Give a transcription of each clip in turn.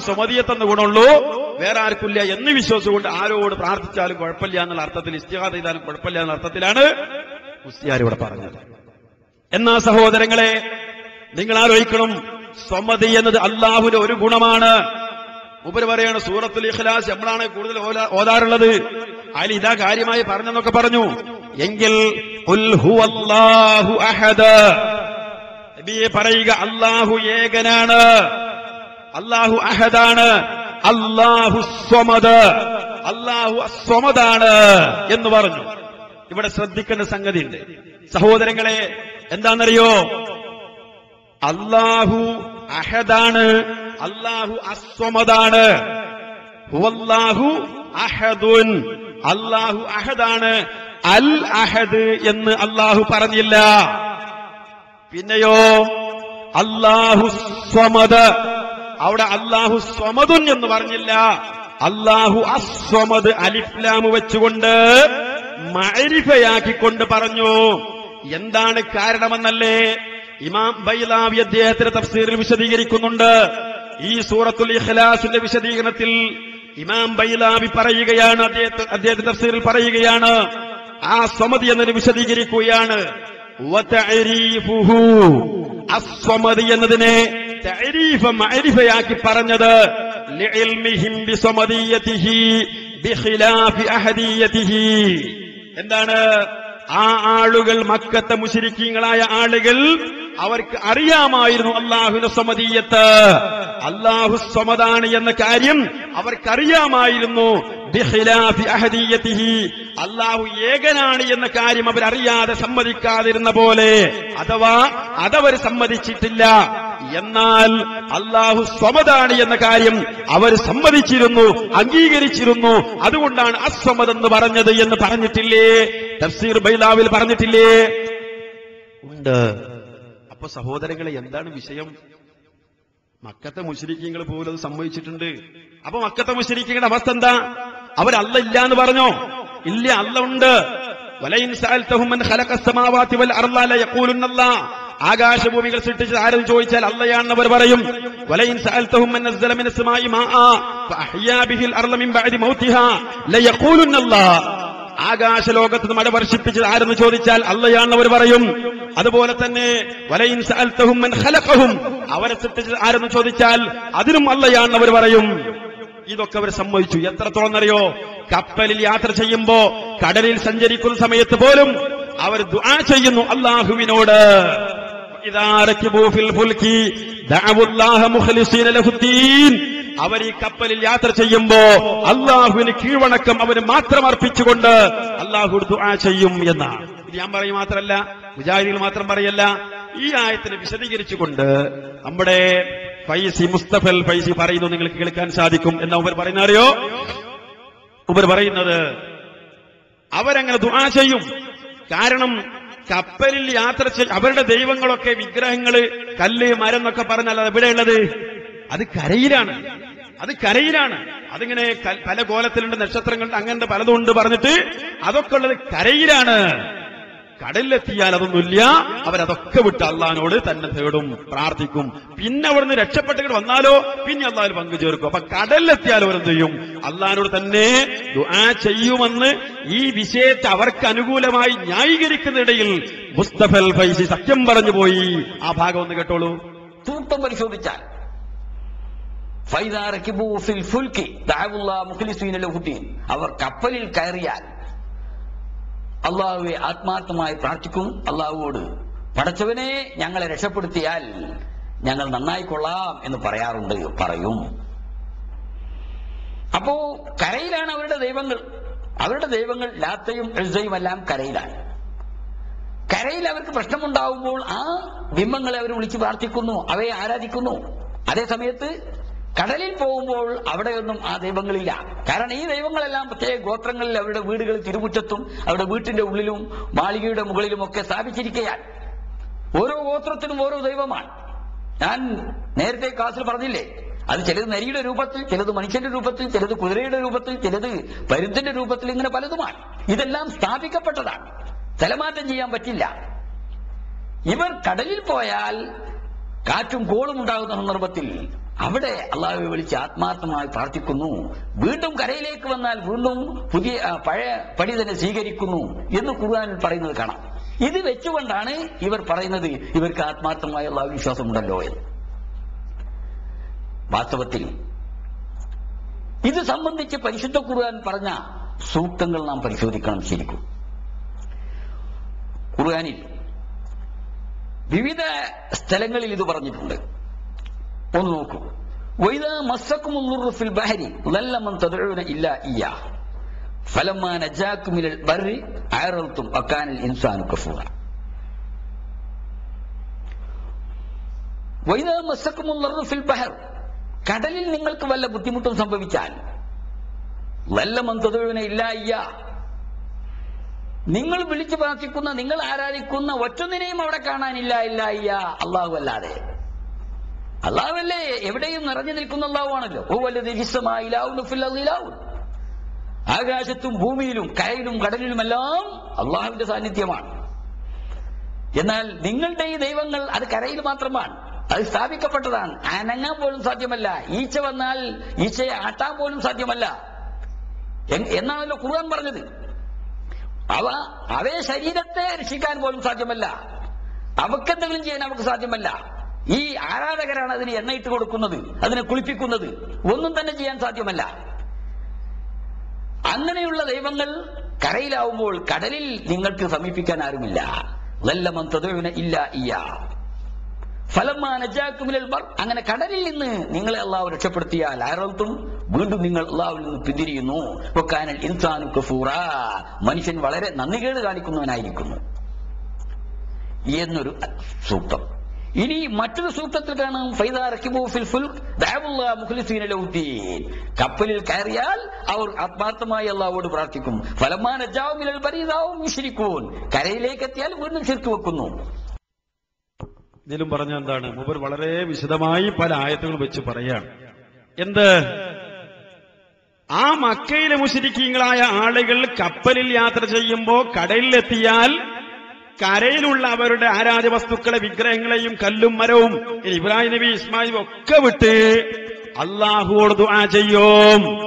സ്വമതിയത്തെന്ന ഗുണമുള്ളൂ. വേറെ ആർക്കില്ല എന്ന് വിശ്വസിച്ചുകൊണ്ട് ആരോട് പ്രാർത്ഥിച്ചാലും കുഴപ്പമില്ല എന്നുള്ള അർത്ഥത്തിൽ ഇസ്തിഹാദ് ചെയ്താലും കുഴപ്പമില്ല എന്ന അർത്ഥത്തിലാണ് മുസ്തിയാർ ഇവിടെ പറഞ്ഞത്. എന്നാ സഹോദരങ്ങളെ നിങ്ങൾ ആലോചിക്കണം. സ്വമതി എന്നത് അള്ളാഹുവിന്റെ ഒരു ഗുണമാണ്. ഉപര് പറയാണ് സൂറത്തുൽ ഇഖ്ലാസ് നമ്മളാണ് കൂടുതൽ ഓതാറുള്ളത്. അതിൽ ഇതാ കാര്യമായി പറഞ്ഞെന്നൊക്കെ പറഞ്ഞു. എങ്കിൽ പറയുക അള്ളാഹു ഏകനാണ്. അള്ളാഹു അഹദാണ്. അള്ളാഹു സ്വമത് അള്ളാഹു അസ്വമതാണ് എന്ന് പറഞ്ഞു. ഇവിടെ ശ്രദ്ധിക്കേണ്ട സംഗതി ഉണ്ട് സഹോദരങ്ങളെ എന്താണെന്നറിയോ? അള്ളാഹു അഹദാണ്. അള്ളാഹു അസ്വമതാണ് ഹുവല്ലാഹു അഹദുൻ. അള്ളാഹു അഹദാണ്. അൽ അഹദ് എന്ന് അള്ളാഹു പറഞ്ഞില്ല. പിന്നെയോ? അള്ളാഹു സ്വമത് അവിടെ അള്ളാഹു സ്വമതുൻ എന്ന് പറഞ്ഞില്ല. അള്ളാഹു അസ്വമത് അലിഫ്ലാമ് വെച്ചുകൊണ്ട് മരിഫയാക്കിക്കൊണ്ട് പറഞ്ഞു. എന്താണ് കാരണമെന്നല്ലേ? ഇമാം ബൈലാവി അദ്ദേഹത്തിന്റെ തഫ്സീറിൽ വിശദീകരിക്കുന്നുണ്ട്. ഈ സൂറത്തുൽ ഇഖ്ലാസിന്റെ വിശദീകരണത്തിൽ ഇമാം ബൈലാവി പറയുകയാണ് അദ്ദേഹത്തെ അദ്ദേഹത്തിന്റെ തഫ്സീറിൽ പറയുകയാണ്. ആ സ്വമതി എന്നതിന് വിശദീകരിക്കുകയാണ്. അസ്വമതി എന്നതിനെ മഅരിഫയാക്കി പറഞ്ഞത് എന്താണ്? ആ ആളുകൾ മക്കത്തെ മുശരിക്കീങ്ങളായ ആളുകൾ അവർക്ക് അറിയാമായിരുന്നു അള്ളാഹുവിന്റെ സമതീയത്ത് അള്ളാഹു സമതാണ് എന്ന കാര്യം അവർക്കറിയാമായിരുന്നു. അള്ളാഹു ഏകനാണ് എന്ന കാര്യം അവരറിയാതെ സമ്മതിക്കാതിരുന്ന പോലെ അഥവാ അതവർ സമ്മതിച്ചിട്ടില്ല. എന്നാൽ അള്ളാഹു സ്വമതാണ് എന്ന കാര്യം അവർ സമ്മതിച്ചിരുന്നു അംഗീകരിച്ചിരുന്നു. അതുകൊണ്ടാണ് അസ്വമതെന്ന് പറഞ്ഞത് എന്ന് പറഞ്ഞിട്ടില്ലേ? തഫ്സീർ ബൈലാവിൽ പറഞ്ഞിട്ടില്ലേ? ഉണ്ട്. അപ്പൊ സഹോദരങ്ങളെ എന്താണ് വിഷയം? മക്കത്തെ മുഷരിക്കങ്ങൾ പോലും അത് സമ്മതിച്ചിട്ടുണ്ട്. അപ്പൊ മക്കത്തെ മുഷരിക്കങ്ങളുടെ അവസ്ഥ എന്താ? അവരല്ല ഇല്ല എന്ന് പറഞ്ഞോ? ഇല്ല അല്ല ഉണ്ട്. വലയിൻ സഅൽതഹും മൻ ഖലഖ അസ്സമാവാതി വൽ അർള ലയഖൂലുന്നല്ലാ ആകാശഭൂമികൾ സൃഷ്ടിച്ചത് ആരെന്ന് ചോദിച്ചാൽ അള്ളയാണെന്ന് അവർ പറയും. വലയിൻ സഅൽതഹും ബഅദി മൗതിഹാ ആകാശലോകത്ത് മഴ വർഷിപ്പിച്ചത് ആരെന്ന് ചോദിച്ചാൽ അള്ളയാണെന്ന് അവർ പറയും. അതുപോലെ തന്നെ വലയിൻ സഅൽതഹും മൻ ഖലഖഹും അവരെ സൃഷ്ടിച്ചത് ആരെന്ന് ചോദിച്ചാൽ അതിനും അള്ളയാണെന്ന് അവർ പറയും. ഇതൊക്കെ അവർ സമ്മതിച്ചു. എത്രത്തോളം അറിയോ കപ്പലിൽ യാത്ര ചെയ്യുമ്പോ കടലിൽ സഞ്ചരിക്കുന്ന സമയത്ത് പോലും അവർ ദുആ ചെയ്യുന്നു അള്ളാഹുവിനോട് അവർ ഈ കപ്പലിൽ യാത്ര ചെയ്യുമ്പോ അള്ളാഹുവിന് കീഴ്വണക്കം അവന് മാത്രം അർപ്പിച്ചുകൊണ്ട് അള്ളാഹു ദുആ ചെയ്യും എന്നാണ്. ഞാൻ പറയും മാത്രമല്ല മുജാഹിദികൾ മാത്രം പറയല്ല ഈ ആയത്തിനെ വിശദീകരിച്ചുകൊണ്ട് നമ്മുടെ ഫൈസി മുസ്തഫൽ ഫൈസി പറയുന്നു നിങ്ങൾക്ക് കേൾക്കാൻ സാധിക്കും എന്ന ഉപർ പറയുന്ന അറിയോ ഉപർ പറയുന്നത് അവരങ്ങനെ ദുആ ചെയ്യും. കാരണം കപ്പലിൽ യാത്ര ചെയ്ത് അവരുടെ ദൈവങ്ങളൊക്കെ വിഗ്രഹങ്ങൾ കല്ല് മരം എന്നൊക്കെ പറഞ്ഞാൽ അത് എവിടെയുള്ളത്? അത് കരയിലാണ്. അത് കരയിലാണ്. അതിങ്ങനെ പല കോലത്തിലുണ്ട് നക്ഷത്രങ്ങളുണ്ട് അങ്ങനത്തെ പലതും ഉണ്ട് പറഞ്ഞിട്ട് അതൊക്കെ ഉള്ളത് കരയിലാണ്. കടലിലെത്തിയാൽ അതൊന്നുമില്ല. അവരതൊക്കെ വിട്ട് അള്ളഹാനോട് തന്നെ തേടും പ്രാർത്ഥിക്കും. പിന്നെ അവിടുന്ന് രക്ഷപ്പെട്ടിട്ട് വന്നാലോ പിന്നെ അള്ളാഹിൽ പങ്കു ചേർക്കും അപ്പൊ കടലിലെത്തിയാൽ അവരെന്ത് ചെയ്യും അള്ളഹാനോട് തന്നെ ദുആ ചെയ്യുമെന്ന് ഈ വിഷയത്തെ അവർക്ക് അനുകൂലമായി ന്യായീകരിക്കുന്നതിനിടയിൽ മുസ്തഫൽ ഫൈസി സത്യം പറഞ്ഞു പോയി. ആ ഭാഗം ഒന്ന് കേട്ടോളൂ. തൂക്കം പരിശോധിച്ചാൽ. അവർ കപ്പലിൽ കയറിയാൽ അള്ളാഹുവെ ആത്മാർത്ഥമായി പ്രാർത്ഥിക്കും. അള്ളാഹുവോട് പടച്ചവനെ ഞങ്ങളെ രക്ഷപ്പെടുത്തിയാൽ ഞങ്ങൾ നന്നായി കൊള്ളാം എന്ന് പറയാറുണ്ട് പറയും. അപ്പോ കരയിലാണ് അവരുടെ ദൈവങ്ങൾ. അവരുടെ ദൈവങ്ങൾ ലാത്തയും എഴുതയും എല്ലാം കരയിലാണ്. കരയിൽ അവർക്ക് പ്രശ്നമുണ്ടാവുമ്പോൾ ആ ബിംബങ്ങളെ അവർ വിളിച്ച് പ്രാർത്ഥിക്കുന്നു അവയെ ആരാധിക്കുന്നു. അതേ സമയത്ത് കടലിൽ പോകുമ്പോൾ അവിടെയൊന്നും ആ ദൈവങ്ങളില്ല. കാരണം ഈ ദൈവങ്ങളെല്ലാം പ്രത്യേക ഗോത്രങ്ങളിൽ അവരുടെ വീടുകൾ തിരുമുറ്റത്തും അവരുടെ വീട്ടിന്റെ ഉള്ളിലും മാളികയുടെ മുകളിലും ഒക്കെ സ്ഥാപിച്ചിരിക്കുകയാണ്. ഓരോ ഗോത്രത്തിനും ഓരോ ദൈവമാണ്. ഞാൻ നേരത്തെ ക്ലാസ്സിൽ പറഞ്ഞില്ലേ അത് ചിലത് നരിയുടെ രൂപത്തിൽ ചിലത് മനുഷ്യന്റെ രൂപത്തിൽ ചിലത് കുതിരയുടെ രൂപത്തിൽ ചിലത് പരുത്തിന്റെ രൂപത്തിൽ ഇങ്ങനെ പലതുമാണ്. ഇതെല്ലാം സ്ഥാപിക്കപ്പെട്ടതാണ്. സ്ഥലമാറ്റം ചെയ്യാൻ പറ്റില്ല. ഇവർ കടലിൽ പോയാൽ കാറ്റും കോളും ഉണ്ടാകുന്ന സന്ദർഭത്തിൽ അവിടെ അള്ളാഹുവെ വിളിച്ച് ആത്മാർത്ഥമായി പ്രാർത്ഥിക്കുന്നു. വീണ്ടും കരയിലേക്ക് വന്നാൽ വീണ്ടും പുതിയ പഴയ പടി തന്നെ സ്വീകരിക്കുന്നു എന്ന് കുറുവാനിൽ പറയുന്നത് കാണാം. ഇത് വെച്ചുകൊണ്ടാണ് ഇവർ പറയുന്നത് ഇവർക്ക് ആത്മാർത്ഥമായ അള്ളാഹു വിശ്വാസമുണ്ടല്ലോ എന്ന്. വാസ്തവത്തിൽ ഇത് സംബന്ധിച്ച് പരിശുദ്ധ ഖുർആൻ പറഞ്ഞ സൂക്തങ്ങൾ നാം പരിശോധിക്കണം ശരിക്കും. ഖുർആനിൽ വിവിധ സ്ഥലങ്ങളിൽ ഇത് പറഞ്ഞിട്ടുണ്ട്. ഒന്ന് നോക്കൂ. വൈദാ മസ്സക്കുമുന്നുറു ഫിൽ ബഹരി ലല്ല മൻ തദഊന ഇല്ലാ ഇയ്യാ. ഫലമ്മാ നജാക്കും മിനൽ ബർരി അയറൽത്തും അക്കാനൽ ഇൻസാനു കഫൂറ. വൈദാ മസ്സക്കുമുന്നുറു ഫിൽ ബഹർ കടലിൽ നിങ്ങൾക്ക് വല്ല ബുദ്ധിമുട്ടും സംഭവിച്ചാൽ ലല്ല മൻ തദഊന ഇല്ലാ ഇയ്യാ. നിങ്ങൾ വിളിച്ചു പ്രാർത്ഥിക്കുന്ന നിങ്ങൾ ആരാധിക്കുന്ന ഒറ്റൊന്നിനെയും അവിടെ കാണാനില്ല ഇല്ല ഇയ്യ. അള്ളാഹു അല്ലാതെ. അള്ളാഹുവല്ലേ എവിടെയും നിറഞ്ഞു നിൽക്കുന്ന ഇലാവും ആകാശത്തും ഭൂമിയിലും കരയിലും കടലിലുമെല്ലാം അള്ളാഹുവിന്റെ സാന്നിധ്യമാണ്. എന്നാൽ നിങ്ങളുടെ ഈ ദൈവങ്ങൾ അത് കരയിൽ മാത്രമാണ്. അത് സ്ഥാപിക്കപ്പെട്ടതാണ്. അനങ്ങാൻ പോലും സാധ്യമല്ല. ഈച്ച വന്നാൽ ഈച്ചയെ ആട്ടാൻ പോലും സാധ്യമല്ല. എന്നാണല്ലോ ഖുർആൻ പറഞ്ഞത്. അവ അവയെ ശരീരത്തെ രക്ഷിക്കാൻ പോലും സാധ്യമല്ല. അവക്കെന്തെങ്കിലും ചെയ്യാൻ അവർക്ക് സാധ്യമല്ല. ഈ ആരാധകരാണ് അതിന് എണ്ണയിട്ട് കൊടുക്കുന്നത് അതിനെ കുളിപ്പിക്കുന്നത്? ഒന്നും തന്നെ ചെയ്യാൻ സാധ്യമല്ല. അങ്ങനെയുള്ള ദൈവങ്ങൾ കരയിലാവുമ്പോൾ കടലിൽ നിങ്ങൾക്ക് സമീപിക്കാൻ ആരുമില്ല. ഇല്ല ഇയ അങ്ങനെ കടലിൽ നിന്ന് നിങ്ങളെ അള്ളാഹു രക്ഷപ്പെടുത്തിയാൽ ആരോത്തും വീണ്ടും നിങ്ങൾ അള്ളാഹുവിൽ നിന്ന് പിന്തിരിയുന്നു. ഇൻസാനു മനുഷ്യൻ വളരെ നന്ദികേട് കാണിക്കുന്നവനായിരിക്കുന്നു. എന്നൊരു സൂക്തം. ഇനി മറ്റൊരു സൂക്തത്തിൽ കാണാം. കപ്പലിൽ കയറിയാൽ അവർ ആത്മാർത്ഥമായി അള്ളാവോട് പ്രാർത്ഥിക്കും. കരയിലേക്ക് എത്തിയാൽ വീണ്ടും ശിർക്ക് വെക്കുന്നു. ഇതിലും പറഞ്ഞ എന്താണ്? മുബർ വളരെ വിശദമായി പല ആയത്തുകൾ വെച്ച് പറയാണ്. എന്ത്? ആ മക്കയിലെ മുശരിക്കീങ്ങളായ ആളുകൾ കപ്പലിൽ യാത്ര ചെയ്യുമ്പോ കടലിലെത്തിയാൽ കരയിലുള്ള അവരുടെ ആരാധ്യ വസ്തുക്കളെ വിഗ്രഹങ്ങളെയും കല്ലും മരവും ഇബ്രാഹിം നബി ഇസ്മായിലും ഒക്കെ വിട്ട് അള്ളാഹുവോട് ദുആ ചെയ്യും.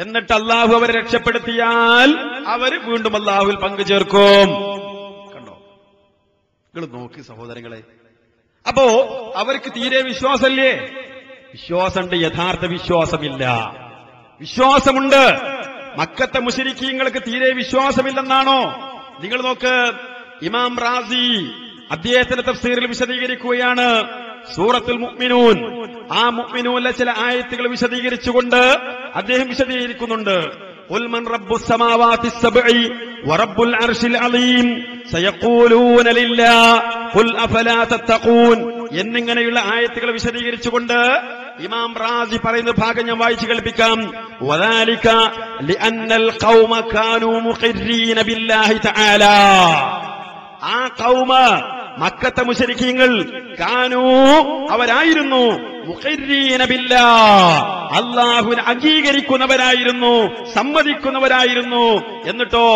എന്നിട്ട് അള്ളാഹു അവരെ രക്ഷപ്പെടുത്തിയാൽ അവർ വീണ്ടും അള്ളാഹുവിൽ പങ്കുചേർക്കും. കണ്ടോ? നിങ്ങൾ നോക്കി സഹോദരങ്ങളെ. അപ്പോ അവർക്ക് തീരെ വിശ്വാസമല്ലേ? വിശ്വാസമുണ്ട് യഥാർത്ഥ വിശ്വാസമില്ല. വിശ്വാസമുണ്ട്. മക്കത്തെ മുശരിക്കീങ്ങൾക്ക് തീരെ വിശ്വാസമില്ലെന്നാണോ? നിങ്ങൾ നോക്ക് ഇമാം റാസി അദ്ദേഹത്തിന്റെ തഫ്സീറിൽ വിശദീകരിക്കുകയാണ് സൂറത്തുൽ മുഅ്മിനൂൻ ആ മുഅ്മിനൂനിലെ ചില ആയത്തുകൾ വിശദീകരിച്ചുകൊണ്ട് അദ്ദേഹം വിശദീകരിക്കുന്നുണ്ട് قل من رب السماوات السبع ورب العرش العظيم سيقولون لله قل أفلا تتقون എന്നിങ്ങനെയുള്ള ആയത്തുകൾ വിശദീകരിച്ചുകൊണ്ട് ഇമാം റാസി പറയുന്ന ഭാഗം ഞാൻ വായിച്ചു കേൾപ്പിക്കാം وذلك لأن القوم كانوا مقرين بالله تعالى ആ കൗമ മക്കത്തെ മുശരിക്കീങ്ങൾ കാനൂ അവരായിരുന്നു അള്ളാഹുവിനെ അംഗീകരിക്കുന്നവരായിരുന്നു സമ്മതിക്കുന്നവരായിരുന്നു. എന്നിട്ടോ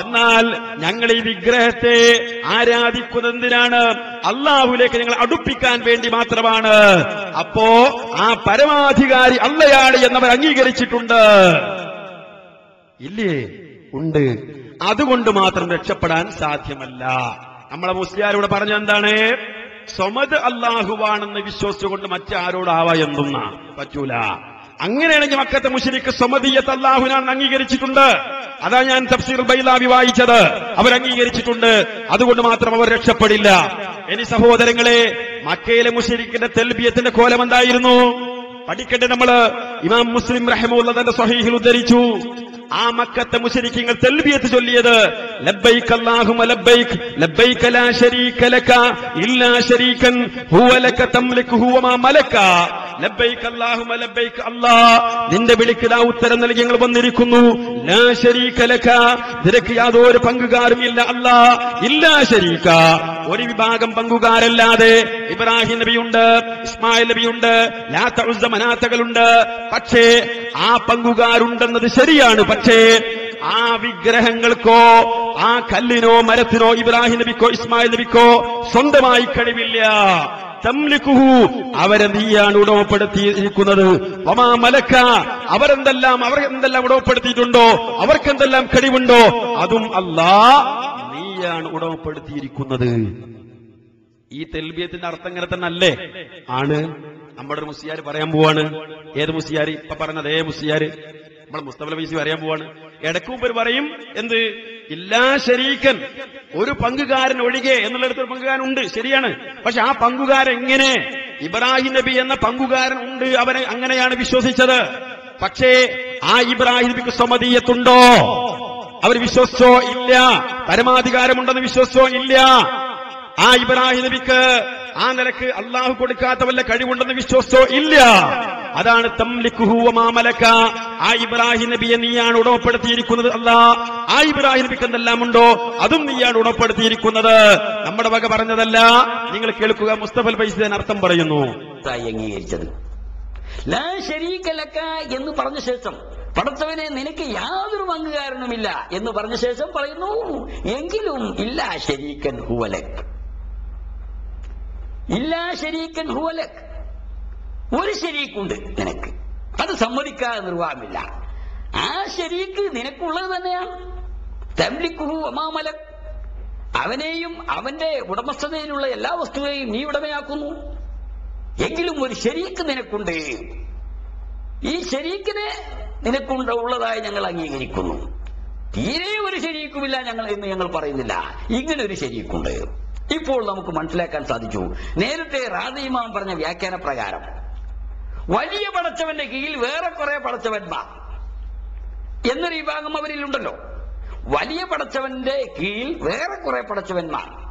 എന്നാൽ ഞങ്ങൾ ഈ വിഗ്രഹത്തെ ആരാധിക്കുന്നതിനാണ് അള്ളാഹുലേക്ക് ഞങ്ങൾ അടുപ്പിക്കാൻ വേണ്ടി മാത്രമാണ്. അപ്പോ ആ പരമാധികാരി അല്ലയാണ് എന്നവർ അംഗീകരിച്ചിട്ടുണ്ട്. ഇല്ലേ? ഉണ്ട്. അതുകൊണ്ട് മാത്രം രക്ഷപ്പെടാൻ സാധ്യമല്ല. നമ്മളെ മുസ്ലിയാരോട് പറഞ്ഞ എന്താണ്? സ്വമത് അള്ളാഹുവാണെന്ന് വിശ്വസിച്ചുകൊണ്ട് മറ്റാരോടാവാ എന്തുന്ന? പറ്റൂല. അങ്ങനെയാണെങ്കിൽ മക്കത്തെ മുഷരിക്ക് സ്വമതീയത്ത് അള്ളാഹുനാണ് അംഗീകരിച്ചിട്ടുണ്ട്. അതാ ഞാൻ തഫ്സീർ ബൈലാവി വായിച്ചത്. അവർ അംഗീകരിച്ചിട്ടുണ്ട്. അതുകൊണ്ട് മാത്രം അവർ രക്ഷപ്പെടില്ല. ഇനി സഹോദരങ്ങളെ മക്കയിലെ മുഷരിക്കിന്റെ തെൽബിയത്തിന്റെ കോലം എന്തായിരുന്നു? പഠിക്കട്ടെ നമ്മൾ. ഇമാം മുസ്ലിം റഹമുള്ള തന്റെ സ്വഹീഹിൽ ഉദ്ധരിച്ചു. ആ മക്കത്തെ മുശരിക്കങ്ങൾ തെൽബിയത്ത് ചൊല്ലിയത് ലബ്ബൈക് അല്ലാഹുമ ലബ്ബൈക് ലക ഇല്ലാ ശരീകൻ ഹുവ ലക മലക നിന്റെ വിളിക്ക് ദാ ഉത്തരം നൽകി ഞങ്ങൾ വന്നിരിക്കുന്നു ലാ ശരീക ലക നിനക്ക് യാതൊരു പങ്കുകാരും ഇല്ല അല്ലാ ഇല്ലാ ശരീക. ഒരു വിഭാഗം പങ്കുകാരല്ലാതെ ഇബ്രാഹിം നബിയുണ്ട് ഇസ്മായിൽ നബിയുണ്ട് ലാത്ത മനാത്തകളുണ്ട്. പക്ഷേ ആ പങ്കുകാരുണ്ടെന്നത് ശരിയാണ്. പക്ഷേ ആ വിഗ്രഹങ്ങൾക്കോ ആ കല്ലിനോ മരത്തിനോ ഇബ്രാഹിം നബിക്കോ ഇസ്മായിൽ നബിക്കോ സ്വന്തമായി കഴിവില്ല. തംലിക്കുഹു അവരെ നീയാണ് ഉടമപ്പെടുത്തിയിരിക്കുന്നത്. മലക്ക അവരെന്തെല്ലാം അവർ എന്തെല്ലാം ഉടമപ്പെടുത്തിയിട്ടുണ്ടോ അവർക്കെന്തെല്ലാം കഴിവുണ്ടോ അതും അല്ലാ നീയാണ് ഉടമപ്പെടുത്തിയിരിക്കുന്നത്. ഈ തെൽബിയത്തിന്റെ അർത്ഥം ഇങ്ങനെ തന്നെ അല്ലേ ആണ്. നമ്മുടെ ഒരു മുസ്ലിയാർ പറയാൻ പോവാണ്. ഏത് മുസ്ലിയാർ ഇപ്പൊ പറഞ്ഞ അതേ മുസ്ലിയാർ നമ്മൾ മുസ്തഫല വൈസി പറയാൻ പോവാണ്. ഇടയ്ക്ക് മുമ്പ് പറയും എന്ത്? ഇല്ലാ ശരീക്കൻ ഒരു പങ്കുകാരൻ ഒഴികെ എന്നുള്ളിടത്ത് ഒരു പങ്കുകാരൻ ഉണ്ട്. ശരിയാണ്. പക്ഷെ ആ പങ്കുകാരൻ എങ്ങനെ? ഇബ്രാഹിം നബി എന്ന പങ്കുകാരൻ ഉണ്ട് അവനെ അങ്ങനെയാണ് വിശ്വസിച്ചത്. പക്ഷേ ആ ഇബ്രാഹിം നബിക്ക് സമതീയത്തുണ്ടോ അവർ വിശ്വസിച്ചോ ഇല്ല? പരമാധികാരമുണ്ടെന്ന് വിശ്വസിച്ചോ ഇല്ല? ആ ഇബ്രാഹിം നബിക്ക് ആ നിലയ്ക്ക് അള്ളാഹു കൊടുക്കാത്ത വല്ല കഴിവുണ്ടെന്ന് വിശ്വസിച്ചോ? ഇല്ല. അതാണ് തംലിക്കുഹൂവമാമലക്ക ആ ഇബ്രാഹിം നബിയെ നീയാണ് ഉടമപ്പെടുത്തിയിരിക്കുന്നത് അല്ല. ആ ഇബ്രാഹിം നബിക്ക് എന്തെല്ലാം ഉണ്ടോ? അതും നീയാണ് ഉടമപ്പെടുത്തിയിരിക്കുന്നത്. നമ്മുടെ വക പറഞ്ഞതല്ല. നിങ്ങൾ കേൾക്കുക മുസ്തഫൽ ബൈസിദൻ അർത്ഥം പറയുന്നു. എന്ന് പറഞ്ഞ ശേഷം പടച്ചവനെ നിനക്ക് യാതൊരു പങ്കുകാരനുമില്ല എന്ന് പറഞ്ഞ ശേഷം പറയുന്നു. എങ്കിലും ഇല്ല ശരീക്കൻ ഹുവലക് ഇല്ല ശരീക്കൻ ഹുവലക്. ഒരു ശരീക്കുണ്ട് നിനക്ക്. അത് സമ്മതിക്കാതെ നിർവാഹമില്ല. ആ ശരീക്ക് നിനക്കുള്ളത് തന്നെയാണ്. തംലിക്കുഹു അമാമലക് അവനെയും അവന്റെ ഉടമസ്ഥതയിലുള്ള എല്ലാ വസ്തുവെയും നീ ഉടമയാക്കുന്നു. എങ്കിലും ഒരു ശരീക്ക് നിനക്കുണ്ട്. ഈ ശരീക്കിനെ നിനക്കുണ്ട് ഉള്ളതായി ഞങ്ങൾ അംഗീകരിക്കുന്നു. തീരെ ഒരു ശരീക്കുമില്ല ഞങ്ങൾ എന്ന് ഞങ്ങൾ പറയുന്നില്ല. ഇങ്ങനെ ഒരു ശരീക്കുണ്ട്. ഇപ്പോൾ നമുക്ക് മനസ്സിലാക്കാൻ സാധിച്ചു. നേരത്തെ റാദിമാം പറഞ്ഞ വ്യാഖ്യാന പ്രകാരം വലിയ പടച്ചവന്റെ കീഴിൽ വേറെ കുറെ പടച്ചവന്മാർ എന്നൊരു വിഭാഗം അവരിലുണ്ടല്ലോ. വലിയ പടച്ചവന്റെ കീഴിൽ വേറെ കുറെ പടച്ചവന്മാർ.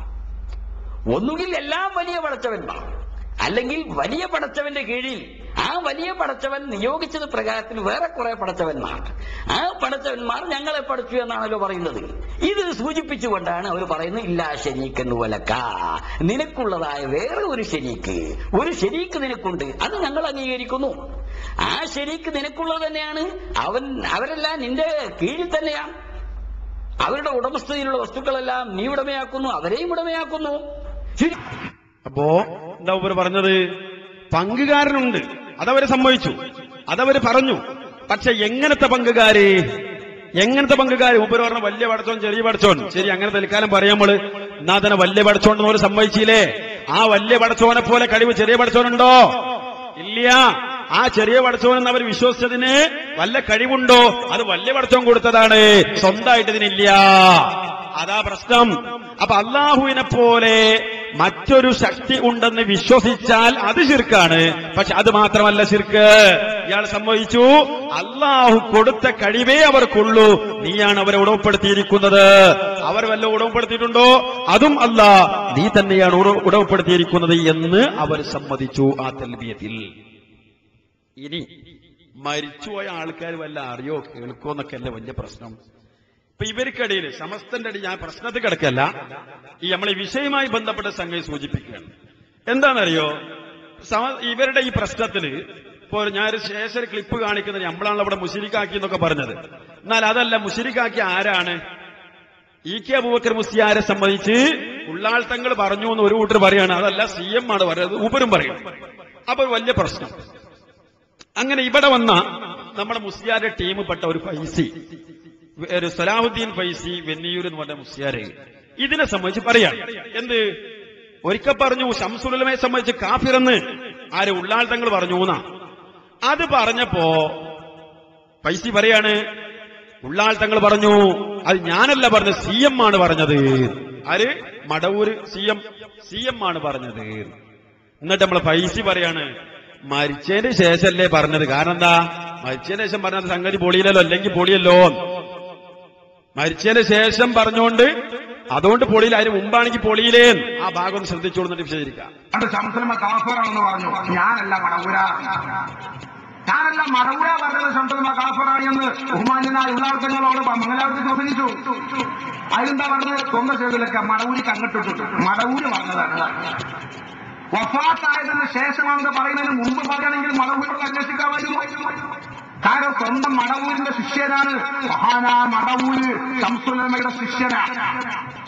ഒന്നുകിൽ എല്ലാം വലിയ പടച്ചവന്മാർ. അല്ലെങ്കിൽ വലിയ പടച്ചവന്റെ കീഴിൽ ആ വലിയ പടച്ചവൻ നിയോഗിച്ചത് പ്രകാരത്തിൽ വേറെ കുറെ പടച്ചവന്മാർ. ആ പടച്ചവന്മാർ ഞങ്ങളെ പഠിച്ചു എന്നാണല്ലോ പറയുന്നത്. ഇത് സൂചിപ്പിച്ചുകൊണ്ടാണ് അവർ പറയുന്നത് ഇല്ലാ ശരീക്കെന്ന് വലക്ക. നിനക്കുള്ളതായ വേറെ ഒരു ശരീക്ക്. ഒരു ശരീക്ക് നിനക്കുണ്ട്. അത് ഞങ്ങൾ അംഗീകരിക്കുന്നു. ആ ശരീക്ക് നിനക്കുള്ളത് തന്നെയാണ്. അവൻ അവരെല്ലാം നിന്റെ കീഴിൽ തന്നെയാണ്. അവരുടെ ഉടമസ്ഥതയിലുള്ള വസ്തുക്കളെല്ലാം നീ ഉടമയാക്കുന്നു അവരെയും ഉടമയാക്കുന്നു. ശരി. അപ്പോ എന്താ ഇവർ പറഞ്ഞത്? പങ്കുകാരനുണ്ട്. അതവര് സമ്മതിച്ചു. അതവര് പറഞ്ഞു. പക്ഷെ എങ്ങനത്തെ പങ്കുകാര്? എങ്ങനത്തെ പങ്കുകാര്? ഉപര് പറഞ്ഞ വലിയ പടച്ചോൻ ചെറിയ പടച്ചോൻ. ശരി അങ്ങനെ തൽക്കാലം പറയാമൾ എന്നാ തന്നെ വലിയ പടച്ചോണ്ടെന്ന് അവർ സമ്മതിച്ചില്ലേ? ആ വലിയ പടച്ചോനെ പോലെ കഴിവ് ചെറിയ പടച്ചോനുണ്ടോ? ഇല്ല. ആ ചെറിയ പടച്ചോൻ അവർ വിശ്വസിച്ചതിന് വല്ല കഴിവുണ്ടോ? അത് വലിയ പടച്ചോൻ കൊടുത്തതാണ്. സ്വന്തമായിട്ട് ഇതിനില്ല അതാ പ്രശ്നം. അപ്പൊ അള്ളാഹുവിനെ പോലെ മറ്റൊരു ശക്തി ഉണ്ടെന്ന് വിശ്വസിച്ചാൽ അത് ശിർക്കാണ്. പക്ഷെ അത് മാത്രമല്ല ശിർക്ക്. ഇയാൾ സംഭവിച്ചു. അള്ളാഹു കൊടുത്ത കഴിവേ അവർക്കുള്ളൂ. നീയാണ് അവരെ ഉടമപ്പെടുത്തിയിരിക്കുന്നത്. അവർ വല്ല ഉടമപ്പെടുത്തിയിട്ടുണ്ടോ? അതും അല്ല. നീ തന്നെയാണ് ഉടവപ്പെടുത്തിയിരിക്കുന്നത് എന്ന് അവർ സമ്മതിച്ചു ആ തൽബിയത്തിൽ. ഇനി മരിച്ചുപോയ ആൾക്കാർ വല്ല അറിയോ? കേൾക്കോ എന്നൊക്കെ അല്ലേ വലിയ പ്രശ്നം. ഇപ്പൊ ഇവർക്കിടയിൽ സമസ്തന്റെ അടി ഞാൻ പ്രശ്നത്തിൽ കിടക്കല്ല. ഈ നമ്മൾ ഈ വിഷയവുമായി ബന്ധപ്പെട്ട സംഗതി സൂചിപ്പിക്കുകയാണ്. എന്താണെന്നറിയോ? ഇവരുടെ ഈ പ്രശ്നത്തിൽ ഇപ്പോ ഞാനൊരു ശേഷം ക്ലിപ്പ് കാണിക്കുന്നത് നമ്മളാണല്ലോ ഇവിടെ മുഷിരിക്കാക്കി എന്നൊക്കെ പറഞ്ഞത്. എന്നാൽ അതല്ല മുഷിരിക്കാക്കി ആരാണ്? ഇ കെ അബൂബക്കർ മുസ്തിയാരെ സംബന്ധിച്ച് ഉള്ളാൾ തങ്ങൾ പറഞ്ഞു എന്ന് ഒരു കൂട്ടർ പറയാണ്. അതല്ല സി എം ആണ് പറയുന്നത്. ഉപരും പറയും. അപ്പൊ വലിയ പ്രശ്നം. അങ്ങനെ ഇവിടെ വന്ന നമ്മുടെ മുസ്ലിയാരുടെ ടീം പെട്ട ഒരു ഫൈസി. ഒരു സലാഹുദ്ദീൻ ഫൈസി വെന്നിയൂർ എന്ന് പറഞ്ഞ മുസ്ലിയാര്. ഇതിനെ സംബന്ധിച്ച് പറയാം. എന്ത്? ഒരിക്കൽ പറഞ്ഞു ശംസുലമയെ സംബന്ധിച്ച് കാഫിറെന്ന് ആര് ഉള്ളാൾ തങ്ങൾ പറഞ്ഞു എന്നാ. അത് പറഞ്ഞപ്പോ ഫൈസി പറയാണ് ഉള്ളാൾ തങ്ങൾ പറഞ്ഞു അത് ഞാനല്ല പറഞ്ഞത് സി എം ആണ് പറഞ്ഞത്. ആര്? Madavoor C M C M ആണ് പറഞ്ഞത്. എന്നിട്ട് നമ്മൾ ഫൈസി പറയാണ് മരിച്ചതിന് ശേഷമല്ലേ പറഞ്ഞത്. കാരണം എന്താ? മരിച്ചതിന് ശേഷം പറഞ്ഞത് സംഗതി പൊളിയില്ലല്ലോ അല്ലെങ്കിൽ പൊളിയല്ലോ. മരിച്ചതിന് ശേഷം പറഞ്ഞുകൊണ്ട് അതുകൊണ്ട് പൊളിയില്ല അതിന് മുമ്പാണെങ്കിൽ പൊളിയിലേ ആ ഭാഗം ഒന്ന് ശ്രദ്ധിച്ചോളൂ എന്നിട്ട് വിശദീകരിക്കാം. പറഞ്ഞു. ഞാനല്ല അതിലെന്താ പറഞ്ഞത്? കൊങ്കശേഖരിലൊക്കെ മടവൂരിക്ക് അങ്ങോട്ടിട്ടു. മടവൂര് പറഞ്ഞതാണ്. വഫാത്തായതിനു ശേഷമാണെന്ന് പറയുന്നതിന് മുമ്പ് പറയുകയാണെങ്കിൽ മടവൂരോട് അന്വേഷിക്കാമായിരുന്നു കാരണം സ്വന്തം മടവൂരിന്റെ ശിഷ്യനാണ് മഹാനാ മടവൂര് ശംസുലമയുടെ ശിഷ്യനാണ്